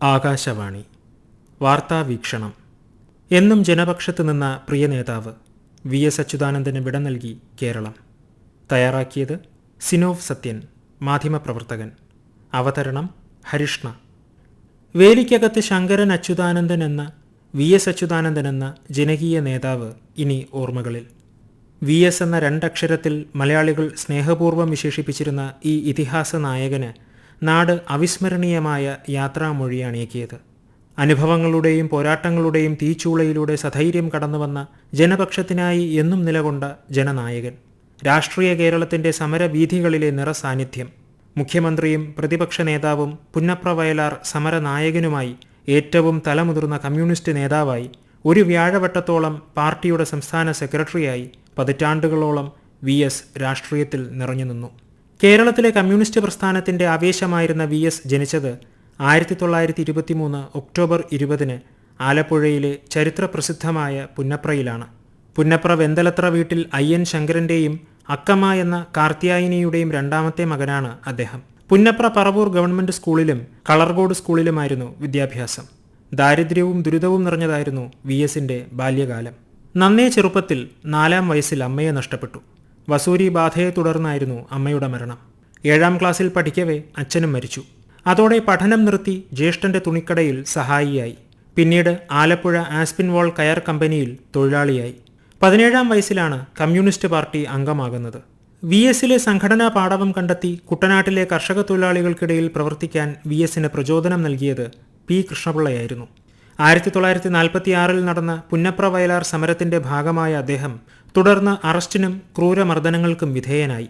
ആകാശവാണി. വാർത്താ വീക്ഷണം. എന്നും ജനപക്ഷത്ത് നിന്ന പ്രിയ നേതാവ് വി എസ് അച്യുതാനന്ദന് വിട നൽകി കേരളം. തയ്യാറാക്കിയത് സിനോവ് സത്യൻ മാധ്യമപ്രവർത്തകൻ. അവതരണം ഹരിഷ്ണ. വേലിക്കകത്ത് ശങ്കരൻ അച്യുതാനന്ദൻ എന്ന വി എസ് അച്യുതാനന്ദൻ എന്ന ജനകീയ നേതാവ് ഇനി ഓർമ്മകളിൽ. വി എസ് എന്ന രണ്ടക്ഷരത്തിൽ മലയാളികൾ സ്നേഹപൂർവം വിശേഷിപ്പിച്ചിരുന്ന ഈ ഇതിഹാസ നായകന് നാട് അവിസ്മരണീയമായ യാത്രാമൊഴിയാണിയക്കിയത് അനുഭവങ്ങളുടെയും പോരാട്ടങ്ങളുടെയും തീച്ചൂളയിലൂടെ സധൈര്യം കടന്നുവന്ന ജനപക്ഷത്തിനായി എന്നും നിലകൊണ്ട ജനനായകൻ. രാഷ്ട്രീയ കേരളത്തിന്റെ സമരവീഥികളിലെ നിറസാന്നിധ്യം. മുഖ്യമന്ത്രിയും പ്രതിപക്ഷ നേതാവും പുന്നപ്ര വയലാർ സമരനായകനുമായി ഏറ്റവും തലമുതിർന്ന കമ്മ്യൂണിസ്റ്റ് നേതാവായി ഒരു വ്യാഴവട്ടത്തോളം പാർട്ടിയുടെ സംസ്ഥാന സെക്രട്ടറിയായി പതിറ്റാണ്ടുകളോളം വി എസ് രാഷ്ട്രീയത്തിൽ നിറഞ്ഞു നിന്നു. കേരളത്തിലെ കമ്മ്യൂണിസ്റ്റ് പ്രസ്ഥാനത്തിന്റെ ആവേശമായിരുന്ന വി എസ് ജനിച്ചത് ആയിരത്തി തൊള്ളായിരത്തി ഇരുപത്തിമൂന്ന് ഒക്ടോബർ ഇരുപതിന് ആലപ്പുഴയിലെ ചരിത്രപ്രസിദ്ധമായ പുന്നപ്രയിലാണ്. പുന്നപ്ര വെന്തലത്ര വീട്ടിൽ അയ്യൻ ശങ്കരന്റെയും അക്കമ്മ എന്ന കാർത്തിയായനിയുടെയും രണ്ടാമത്തെ മകനാണ് അദ്ദേഹം. പുന്നപ്ര പറവൂർ ഗവൺമെന്റ് സ്കൂളിലും കളർകോട് സ്കൂളിലുമായിരുന്നു വിദ്യാഭ്യാസം. ദാരിദ്ര്യവും ദുരിതവും നിറഞ്ഞതായിരുന്നു വി എസിന്റെ ബാല്യകാലം. നന്നേ ചെറുപ്പത്തിൽ നാലാം വയസ്സിൽ അമ്മയെ നഷ്ടപ്പെട്ടു. വസൂരി ബാധയെ തുടർന്നായിരുന്നു അമ്മയുടെ മരണം. ഏഴാം ക്ലാസ്സിൽ പഠിക്കവേ അച്ഛനും മരിച്ചു. അതോടെ പഠനം നിർത്തി ജ്യേഷ്ഠന്റെ തുണിക്കടയിൽ സഹായിയായി. പിന്നീട് ആലപ്പുഴ ആസ്പിൻ കയർ കമ്പനിയിൽ തൊഴിലാളിയായി. പതിനേഴാം വയസ്സിലാണ് കമ്മ്യൂണിസ്റ്റ് പാർട്ടി അംഗമാകുന്നത്. വി എസിലെ സംഘടനാ പാടവം കണ്ടെത്തി കുട്ടനാട്ടിലെ കർഷക തൊഴിലാളികൾക്കിടയിൽ പ്രവർത്തിക്കാൻ വി എസിന് പ്രചോദനം നൽകിയത് പി കൃഷ്ണപിള്ളയായിരുന്നു. ആയിരത്തി തൊള്ളായിരത്തി നാൽപ്പത്തിയാറിൽ നടന്ന പുന്നപ്ര വയലാർ സമരത്തിന്റെ ഭാഗമായ അദ്ദേഹം തുടർന്ന് അറസ്റ്റിനും ക്രൂരമർദ്ദനങ്ങൾക്കും വിധേയനായി.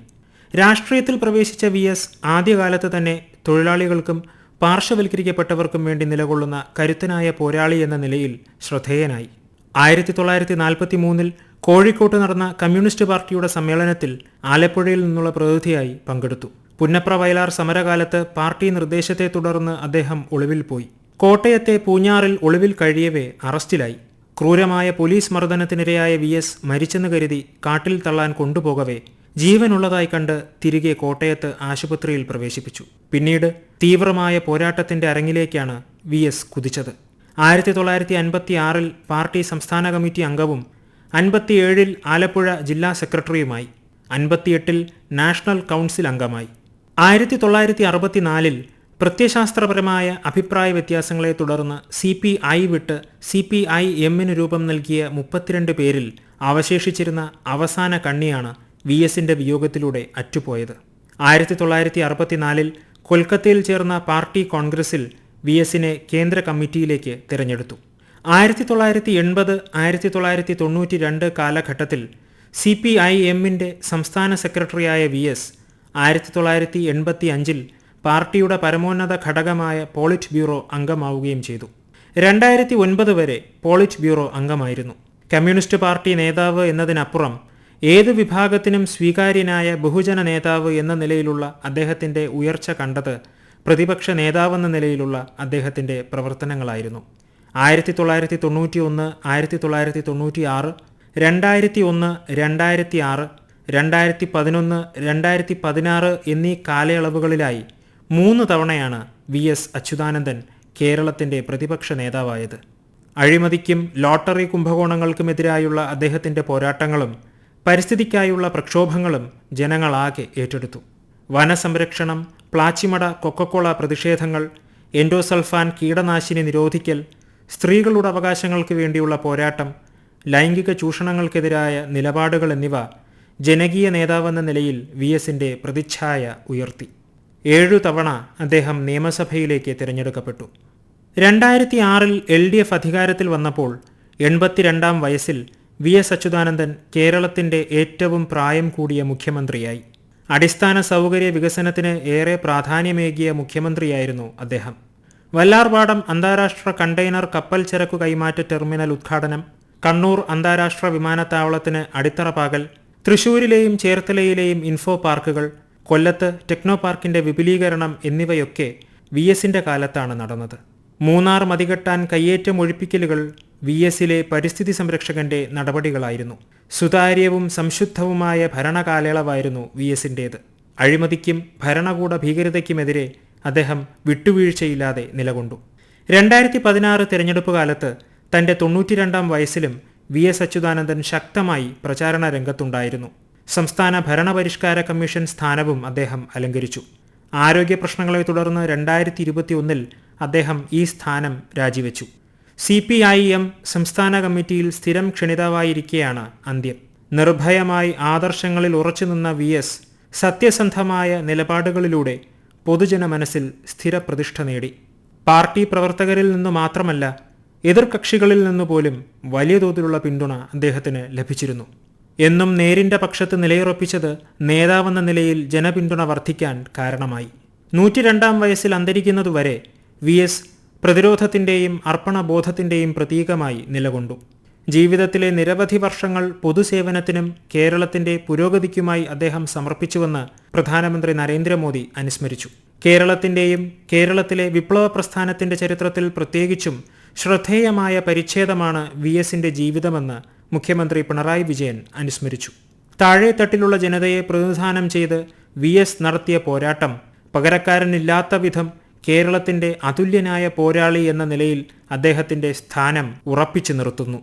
രാഷ്ട്രീയത്തിൽ പ്രവേശിച്ച വി എസ് ആദ്യകാലത്ത് തന്നെ തൊഴിലാളികൾക്കും പാർശ്വവൽക്കരിക്കപ്പെട്ടവർക്കും വേണ്ടി നിലകൊള്ളുന്ന കരുത്തനായ പോരാളി എന്ന നിലയിൽ ശ്രദ്ധേയനായി. ആയിരത്തി തൊള്ളായിരത്തി നാൽപ്പത്തി മൂന്നിൽ കോഴിക്കോട്ട് നടന്ന കമ്മ്യൂണിസ്റ്റ് പാർട്ടിയുടെ സമ്മേളനത്തിൽ ആലപ്പുഴയിൽ നിന്നുള്ള പ്രതിനിധിയായി പങ്കെടുത്തു. പുന്നപ്ര വയലാർ സമരകാലത്ത് പാർട്ടി നിർദ്ദേശത്തെ തുടർന്ന് അദ്ദേഹം ഒളിവിൽ പോയി. കോട്ടയത്തെ പൂഞ്ഞാറിൽ ഒളിവിൽ കഴിയവേ അറസ്റ്റിലായി. ക്രൂരമായ പോലീസ് മർദ്ദനത്തിനിരയായ വി എസ് മരിച്ചെന്ന് കരുതി കാട്ടിൽ തള്ളാൻ കൊണ്ടുപോകവേ. ജീവനുള്ളതായി കണ്ട് തിരികെ കോട്ടയത്ത് ആശുപത്രിയിൽ പ്രവേശിപ്പിച്ചു. പിന്നീട് തീവ്രമായ പോരാട്ടത്തിന്റെ അരങ്ങിലേക്കാണ് വി എസ് കുതിച്ചത്. ആയിരത്തി തൊള്ളായിരത്തി അൻപത്തി ആറിൽ പാർട്ടി സംസ്ഥാന കമ്മിറ്റി അംഗവും അൻപത്തിയേഴിൽ ആലപ്പുഴ ജില്ലാ സെക്രട്ടറിയുമായി. അൻപത്തിയെട്ടിൽ നാഷണൽ കൗൺസിൽ അംഗമായി. ആയിരത്തി തൊള്ളായിരത്തി അറുപത്തിനാലിൽ പ്രത്യശാസ്ത്രപരമായ അഭിപ്രായ വ്യത്യാസങ്ങളെ തുടർന്ന് സി പി ഐ വിട്ട് സി പി ഐ എമ്മിന് രൂപം നൽകിയ മുപ്പത്തിരണ്ട് പേരിൽ അവശേഷിച്ചിരുന്ന അവസാന കണ്ണിയാണ് വി എസിന്റെ വിയോഗത്തിലൂടെ അറ്റുപോയത്. ആയിരത്തി തൊള്ളായിരത്തി അറുപത്തിനാലിൽ കൊൽക്കത്തയിൽ ചേർന്ന പാർട്ടി കോൺഗ്രസിൽ വി എസിനെ കേന്ദ്ര കമ്മിറ്റിയിലേക്ക് തിരഞ്ഞെടുത്തു. ആയിരത്തി തൊള്ളായിരത്തി എൺപത് ആയിരത്തി തൊള്ളായിരത്തി തൊണ്ണൂറ്റി രണ്ട് കാലഘട്ടത്തിൽ സി പി ഐ എമ്മിന്റെ സംസ്ഥാന സെക്രട്ടറിയായ വി എസ് ആയിരത്തി തൊള്ളായിരത്തി എൺപത്തി അഞ്ചിൽ പാർട്ടിയുടെ പരമോന്നത ഘടകമായ പോളിറ്റ് ബ്യൂറോ അംഗമാവുകയും ചെയ്തു. രണ്ടായിരത്തി ഒൻപത് വരെ പോളിറ്റ് ബ്യൂറോ അംഗമായിരുന്നു. കമ്മ്യൂണിസ്റ്റ് പാർട്ടി നേതാവ് എന്നതിനപ്പുറം ഏത് വിഭാഗത്തിനും സ്വീകാര്യനായ ബഹുജന നേതാവ് എന്ന നിലയിലുള്ള അദ്ദേഹത്തിന്റെ ഉയർച്ച കണ്ടത് പ്രതിപക്ഷ നേതാവെന്ന നിലയിലുള്ള അദ്ദേഹത്തിന്റെ പ്രവർത്തനങ്ങളായിരുന്നു. ആയിരത്തി തൊള്ളായിരത്തി തൊണ്ണൂറ്റി ഒന്ന് ആയിരത്തി തൊള്ളായിരത്തി തൊണ്ണൂറ്റി ആറ് രണ്ടായിരത്തി ഒന്ന് രണ്ടായിരത്തി ആറ് രണ്ടായിരത്തി പതിനൊന്ന് രണ്ടായിരത്തി പതിനാറ് എന്നീ കാലയളവുകളിലായി മൂന്ന് തവണയാണ് വി എസ് അച്യുതാനന്ദൻ കേരളത്തിന്റെ പ്രതിപക്ഷ നേതാവായത്. അഴിമതിക്കും ലോട്ടറി കുംഭകോണങ്ങൾക്കുമെതിരായുള്ള അദ്ദേഹത്തിന്റെ പോരാട്ടങ്ങളും പരിസ്ഥിതിക്കായുള്ള പ്രക്ഷോഭങ്ങളും ജനങ്ങളാകെ ഏറ്റെടുത്തു. വനസംരക്ഷണം പ്ലാച്ചിമട കൊക്കക്കോള പ്രതിഷേധങ്ങൾ എൻഡോസൾഫാൻ കീടനാശിനി നിരോധിക്കൽ സ്ത്രീകളുടെ അവകാശങ്ങൾക്ക് വേണ്ടിയുള്ള പോരാട്ടം ലൈംഗിക ചൂഷണങ്ങൾക്കെതിരായ നിലപാടുകൾ എന്നിവ ജനകീയ നേതാവെന്ന നിലയിൽ വി എസിന്റെ പ്രതിച്ഛായ ഉയർത്തി. ഏഴു തവണ അദ്ദേഹം നിയമസഭയിലേക്ക് തിരഞ്ഞെടുക്കപ്പെട്ടു. രണ്ടായിരത്തി ആറിൽ എൽ ഡി എഫ് അധികാരത്തിൽ വന്നപ്പോൾ എൺപത്തിരണ്ടാം വയസ്സിൽ വി എസ് അച്യുതാനന്ദൻ കേരളത്തിന്റെ ഏറ്റവും പ്രായം കൂടിയ മുഖ്യമന്ത്രിയായി. അടിസ്ഥാന സൗകര്യ വികസനത്തിന് ഏറെ പ്രാധാന്യമേകിയ മുഖ്യമന്ത്രിയായിരുന്നു അദ്ദേഹം. വല്ലാർപാടം അന്താരാഷ്ട്ര കണ്ടെയ്നർ കപ്പൽ ചരക്കു കൈമാറ്റ ടെർമിനൽ ഉദ്ഘാടനം കണ്ണൂർ അന്താരാഷ്ട്ര വിമാനത്താവളത്തിന് അടിത്തറ പാകൽ തൃശൂരിലെയും ചേർത്തലയിലെയും ഇൻഫോ പാർക്കുകൾ കൊല്ലത്ത് ടെക്നോ പാർക്കിന്റെ വിപുലീകരണം എന്നിവയൊക്കെ വി എസിന്റെ കാലത്താണ് നടന്നത്. മൂന്നാർ മതികെട്ടാൻ കയ്യേറ്റം ഒഴിപ്പിക്കലുകൾ വി എസിലെ പരിസ്ഥിതി സംരക്ഷകന്റെ നടപടികളായിരുന്നു. സുതാര്യവും സംശുദ്ധവുമായ ഭരണകാലയളവായിരുന്നു വി എസിന്റേത് അഴിമതിക്കും ഭരണകൂട ഭീകരതയ്ക്കുമെതിരെ അദ്ദേഹം വിട്ടുവീഴ്ചയില്ലാതെ നിലകൊണ്ടു. രണ്ടായിരത്തി പതിനാറ് തെരഞ്ഞെടുപ്പ് കാലത്ത് തന്റെ തൊണ്ണൂറ്റിരണ്ടാം വയസ്സിലും വി എസ് അച്യുതാനന്ദൻ ശക്തമായി പ്രചാരണ രംഗത്തുണ്ടായിരുന്നു. സംസ്ഥാന ഭരണപരിഷ്കാര കമ്മീഷൻ സ്ഥാനവും അദ്ദേഹം അലങ്കരിച്ചു. ആരോഗ്യ പ്രശ്നങ്ങളെ തുടർന്ന് രണ്ടായിരത്തി ഇരുപത്തിയൊന്നിൽ അദ്ദേഹം ഈ സ്ഥാനം രാജിവെച്ചു. സി പി ഐ എം സംസ്ഥാന കമ്മിറ്റിയിൽ സ്ഥിരം ക്ഷണിതാവായിരിക്കെയാണ് അന്ത്യം. നിർഭയമായി ആദർശങ്ങളിൽ ഉറച്ചുനിന്ന വി എസ് സത്യസന്ധമായ നിലപാടുകളിലൂടെ പൊതുജന മനസ്സിൽ സ്ഥിരപ്രതിഷ്ഠ നേടി. പാർട്ടി പ്രവർത്തകരിൽ നിന്നു മാത്രമല്ല എതിർകക്ഷികളിൽ നിന്നു പോലും വലിയ തോതിലുള്ള പിന്തുണ അദ്ദേഹത്തിന് ലഭിച്ചിരുന്നു. എന്നും നേരിന്റെ പക്ഷത്ത് നിലയുറപ്പിച്ചത് നേതാവെന്ന നിലയിൽ ജനപിന്തുണ വർദ്ധിക്കാൻ കാരണമായി. നൂറ്റിരണ്ടാം വയസ്സിൽ അന്തരിക്കുന്നതുവരെ വി എസ് പ്രതിരോധത്തിന്റെയും അർപ്പണബോധത്തിന്റെയും പ്രതീകമായി നിലകൊണ്ടു. ജീവിതത്തിലെ നിരവധി വർഷങ്ങൾ പൊതുസേവനത്തിനും കേരളത്തിന്റെ പുരോഗതിക്കുമായി അദ്ദേഹം സമർപ്പിച്ചുവെന്ന് പ്രധാനമന്ത്രി നരേന്ദ്രമോദി അനുസ്മരിച്ചു. കേരളത്തിന്റെയും കേരളത്തിലെ വിപ്ലവ പ്രസ്ഥാനത്തിന്റെ ചരിത്രത്തിൽ പ്രത്യേകിച്ചും ശ്രദ്ധേയമായ പരിച്ഛേദമാണ് വി എസിന്റെ ജീവിതമെന്ന് മുഖ്യമന്ത്രി പിണറായി വിജയൻ അനുസ്മരിച്ചു. താഴെത്തട്ടിലുള്ള ജനതയെ പ്രതിനിധാനം ചെയ്ത് വി എസ് നടത്തിയ പോരാട്ടം പകരക്കാരനില്ലാത്ത വിധം കേരളത്തിന്റെ അതുല്യനായ പോരാളി എന്ന നിലയിൽ അദ്ദേഹത്തിന്റെ സ്ഥാനം ഉറപ്പിച്ചു നിർത്തുന്നു.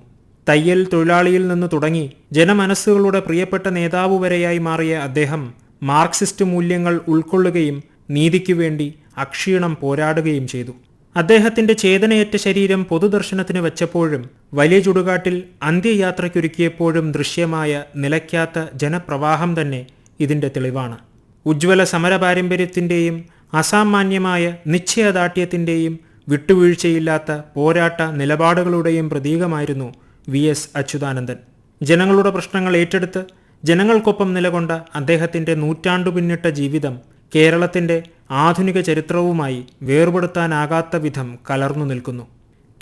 തയ്യൽ തൊഴിലാളിയിൽ നിന്ന് തുടങ്ങി ജനമനസ്സുകളുടെ പ്രിയപ്പെട്ട നേതാവ് വരെയായി മാറിയ അദ്ദേഹം മാർക്സിസ്റ്റ് മൂല്യങ്ങൾ ഉൾക്കൊള്ളുകയും നീതിക്കുവേണ്ടി അക്ഷീണം പോരാടുകയും ചെയ്തു. അദ്ദേഹത്തിന്റെ ചേതനയേറ്റ ശരീരം പൊതുദർശനത്തിന് വെച്ചപ്പോഴും വലിയ ചുടുകാട്ടിൽ അന്ത്യയാത്രയ്ക്കൊരുക്കിയപ്പോഴും ദൃശ്യമായ നിലയ്ക്കാത്ത ജനപ്രവാഹം തന്നെ ഇതിന്റെ തെളിവാണ്. ഉജ്ജ്വല സമര പാരമ്പര്യത്തിന്റെയും അസാമാന്യമായ നിശ്ചയദാർഢ്യത്തിന്റെയും വിട്ടുവീഴ്ചയില്ലാത്ത പോരാട്ട നിലപാടുകളുടെയും പ്രതീകമായിരുന്നു വി എസ് അച്യുതാനന്ദൻ. ജനങ്ങളുടെ പ്രശ്നങ്ങൾ ഏറ്റെടുത്ത് ജനങ്ങൾക്കൊപ്പം നിലകൊണ്ട അദ്ദേഹത്തിന്റെ നൂറ്റാണ്ടു പിന്നിട്ട ജീവിതം കേരളത്തിന്റെ ആധുനിക ചരിത്രവുമായി വേർപെടുത്താനാകാത്ത വിധം കലർന്നു നിൽക്കുന്നു.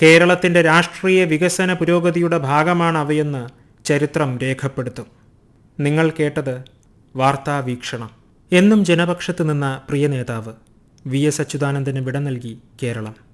കേരളത്തിന്റെ രാഷ്ട്രീയ വികസന പുരോഗതിയുടെ ഭാഗമാണ് അവയെന്ന് ചരിത്രം രേഖപ്പെടുത്തും. നിങ്ങൾ കേട്ടത് വാർത്താ വീക്ഷണം. എന്നും ജനപക്ഷത്ത് നിന്ന പ്രിയ നേതാവ് വി എസ് അച്യുതാനന്ദന് വിട നൽകി കേരളം.